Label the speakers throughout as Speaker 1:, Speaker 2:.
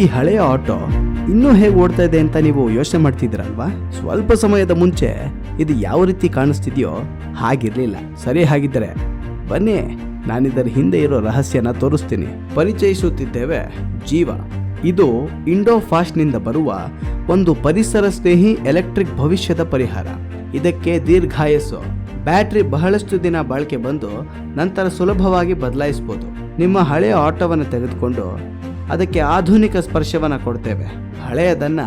Speaker 1: ಈ ಹಳೆಯ ಆಟೋ ಇನ್ನೂ ಹೇಗೆ ಓಡ್ತಾ ಇದೆ ಅಂತ ನೀವು ಯೋಚನೆ ಮಾಡ್ತಿದ್ದೀರಲ್ವಾ? ಸ್ವಲ್ಪ ಸಮಯದ ಮುಂಚೆ ಇದು ಯಾವ ರೀತಿ ಕಾಣಿಸ್ತಿದೆಯೋ ಹಾಗಿರಲಿಲ್ಲ. ಸರಿ ಹಾಗಿದ್ದರೆ ಬನ್ನಿ, ನಾನಿದರ ಹಿಂದೆ ಇರೋ ರಹಸ್ಯನ ತೋರಿಸ್ತೀನಿ. ಪರಿಚಯಿಸುತ್ತಿದ್ದೇವೆ ಜೀವ. ಇದು ಇಂಡೋ ಫಾಸ್ಟ್ನಿಂದ ಬರುವ ಒಂದು ಪರಿಸರ ಸ್ನೇಹಿ ಎಲೆಕ್ಟ್ರಿಕ್ ಭವಿಷ್ಯದ ಪರಿಹಾರ. ಇದಕ್ಕೆ ದೀರ್ಘಾಯಸ್ಸು ಬ್ಯಾಟ್ರಿ ಬಹಳಷ್ಟು ದಿನ ಬಾಳಿಕೆ ಬಂದು ನಂತರ ಸುಲಭವಾಗಿ ಬದಲಾಯಿಸಬಹುದು ನಿಮ್ಮ ಹಳೆಯ ಆಟೋವನ್ನು ತೆಗೆದುಕೊಂಡು ಅದಕ್ಕೆ ಆಧುನಿಕ ಸ್ಪರ್ಶವನ್ನ ಕೊಡ್ತೇವೆ. ಹಳೆಯದನ್ನ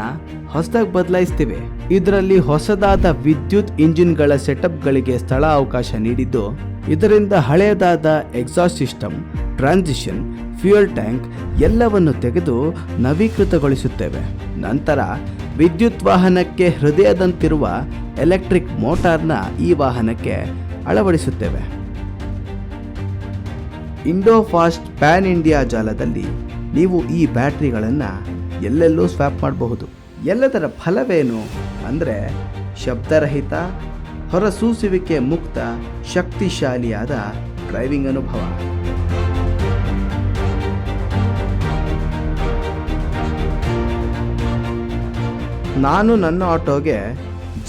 Speaker 1: ಹೊಸದಾಗಿ ಬದಲಾಯಿಸ್ತೀವಿ. ಇದರಲ್ಲಿ ಹೊಸದಾದ ವಿದ್ಯುತ್ ಇಂಜಿನ್ಗಳ ಸೆಟಪ್ಗಳಿಗೆ ಸ್ಥಳ ಅವಕಾಶ ನೀಡಿದ್ದು, ಇದರಿಂದ ಹಳೆಯದಾದ exhaust system, transition, fuel tank ಎಲ್ಲವನ್ನು ತೆಗೆದು ನವೀಕೃತಗೊಳಿಸುತ್ತೇವೆ. ನಂತರ ವಿದ್ಯುತ್ ವಾಹನಕ್ಕೆ ಹೃದಯದಂತಿರುವ ಎಲೆಕ್ಟ್ರಿಕ್ ಮೋಟಾರ್ನ ಈ ವಾಹನಕ್ಕೆ ಅಳವಡಿಸುತ್ತೇವೆ. ಇಂಡೋ ಫಾಸ್ಟ್ ಪ್ಯಾನ್ ಇಂಡಿಯಾ ಜಾಲದಲ್ಲಿ ನೀವು ಈ ಬ್ಯಾಟ್ರಿಗಳನ್ನು ಎಲ್ಲೆಲ್ಲೂ ಸ್ವ್ಯಾಪ್ ಮಾಡಬಹುದು. ಎಲ್ಲದರ ಫಲವೇನು ಅಂದರೆ ಶಬ್ದರಹಿತ, ಹೊರಸೂಸುವಿಕೆ ಮುಕ್ತ, ಶಕ್ತಿಶಾಲಿಯಾದ ಡ್ರೈವಿಂಗ್ ಅನುಭವ. ನಾನು ನನ್ನ ಆಟೋಗೆ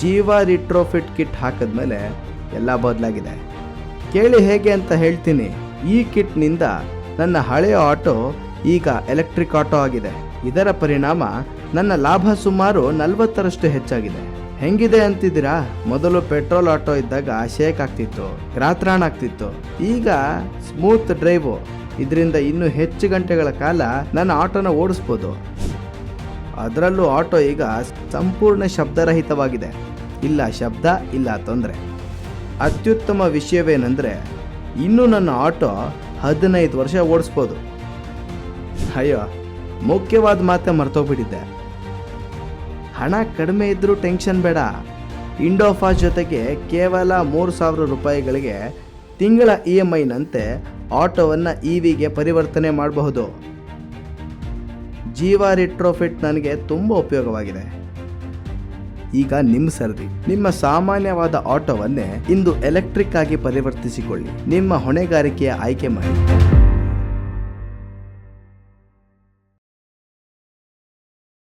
Speaker 1: ಜೀವ ರಿಟ್ರೋಫಿಟ್ ಕಿಟ್ ಹಾಕಿದ ಮೇಲೆ ಎಲ್ಲ ಬದಲಾಗಿದೆ. ಕೇಳಿ ಹೇಗೆ ಅಂತ ಹೇಳ್ತೀನಿ. ಈ ಕಿಟ್ನಿಂದ ನನ್ನ ಹಳೆಯ ಆಟೋ ಈಗ ಎಲೆಕ್ಟ್ರಿಕ್ ಆಟೋ ಆಗಿದೆ. ಇದರ ಪರಿಣಾಮ ನನ್ನ ಲಾಭ ಸುಮಾರು ನಲವತ್ತರಷ್ಟು ಹೆಚ್ಚಾಗಿದೆ. ಹೆಂಗಿದೆ ಅಂತಿದ್ದೀರಾ? ಮೊದಲು ಪೆಟ್ರೋಲ್ ಆಟೋ ಇದ್ದಾಗ ಶೇಕ್ ಆಗ್ತಿತ್ತು, ರಾತ್ರಾಣ ಆಗ್ತಿತ್ತು. ಈಗ ಸ್ಮೂತ್ ಡ್ರೈವು. ಇದರಿಂದ ಇನ್ನೂ ಹೆಚ್ಚು ಗಂಟೆಗಳ ಕಾಲ ನನ್ನ ಆಟೋನ ಓಡಿಸ್ಬೋದು. ಅದರಲ್ಲೂ ಆಟೋ ಈಗ ಸಂಪೂರ್ಣ ಶಬ್ದರಹಿತವಾಗಿದೆ. ಇಲ್ಲ ಶಬ್ದ, ಇಲ್ಲ ತೊಂದರೆ. ಅತ್ಯುತ್ತಮ ವಿಷಯವೇನೆಂದರೆ, ಇನ್ನೂ ನನ್ನ ಆಟೋ ಹದಿನೈದು ವರ್ಷ ಓಡಿಸ್ಬೋದು. ಅಯ್ಯೋ, ಮುಖ್ಯವಾದ ಮಾತೆ ಮರ್ತೋಗ್ಬಿಟ್ಟಿದ್ದೆ. ಹಣ ಕಡಿಮೆ ಇದ್ದರೂ ಟೆನ್ಷನ್ ಬೇಡ. ಇಂಡೋಫಾ ಜೊತೆಗೆ ಕೇವಲ ಮೂರು ಸಾವಿರ ರೂಪಾಯಿಗಳಿಗೆ ತಿಂಗಳ ಇ ಎಂ ಐನಂತೆ ಆಟೋವನ್ನು ಇ ವಿಗೆ ಪರಿವರ್ತನೆ ಮಾಡಬಹುದು. ಜೀವ ರಿಟ್ರೋಫಿಟ್ ನನಗೆ ತುಂಬ ಉಪಯೋಗವಾಗಿದೆ. ಈಗ ನಿಮ್ಮ ಸರದಿ. ನಿಮ್ಮ ಸಾಮಾನ್ಯವಾದ ಆಟೋವನ್ನೇ ಇಂದು ಎಲೆಕ್ಟ್ರಿಕ್ ಆಗಿ ಪರಿವರ್ತಿಸಿಕೊಳ್ಳಿ. ನಿಮ್ಮ ಹೊಣೆಗಾರಿಕೆಯ ಆಯ್ಕೆ ಮಾಡಿ.